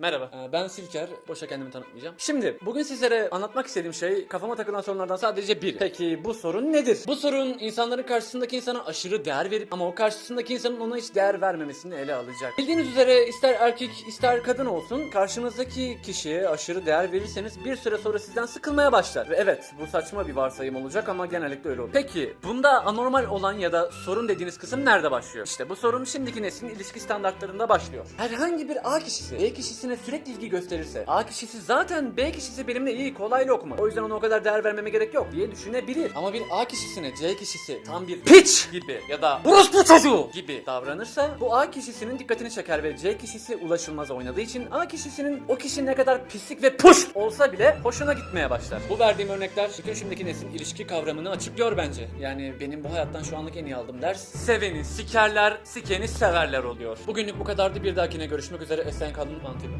Merhaba, ee, ben Silker. Boşa kendimi tanıtmayacağım. Şimdi, bugün sizlere anlatmak istediğim şey kafama takılan sorunlardan sadece biri. Peki bu sorun nedir? Bu sorun insanların karşısındaki insana aşırı değer verip ama o karşısındaki insanın ona hiç değer vermemesini ele alacak. Bildiğiniz üzere ister erkek ister kadın olsun karşınızdaki kişiye aşırı değer verirseniz bir süre sonra sizden sıkılmaya başlar. Ve evet bu saçma bir varsayım olacak ama genellikle öyle olur. Peki bunda anormal olan ya da sorun dediğiniz kısım nerede başlıyor? İşte bu sorun şimdiki neslin ilişki standartlarında başlıyor. Herhangi bir A kişisi B kişisine sürekli ilgi gösterirse A kişisi zaten B kişisi benimle iyi kolay lokma. O yüzden ona o kadar değer vermeme gerek yok diye düşünebilir. Ama bir A kişisine C kişisi tam bir piç gibi ya da orospu çocuğu gibi davranırsa bu A kişisinin dikkatini çeker ve C kişisi ulaşılmaz oynadığı için A kişisinin o kişi ne kadar pislik ve puş olsa bile hoşuna gitmeye başlar. Bu verdiğim örnekler bütün şimdiki neslin ilişki kavramını açıklıyor bence. Yani benim bu hayattan şu anlık en iyi aldığım ders seveni sikerler, sikeni severler oluyor. Bugünlük bu kadardı. Bir dahakine görüşmek üzere. Esen kalın. Antep.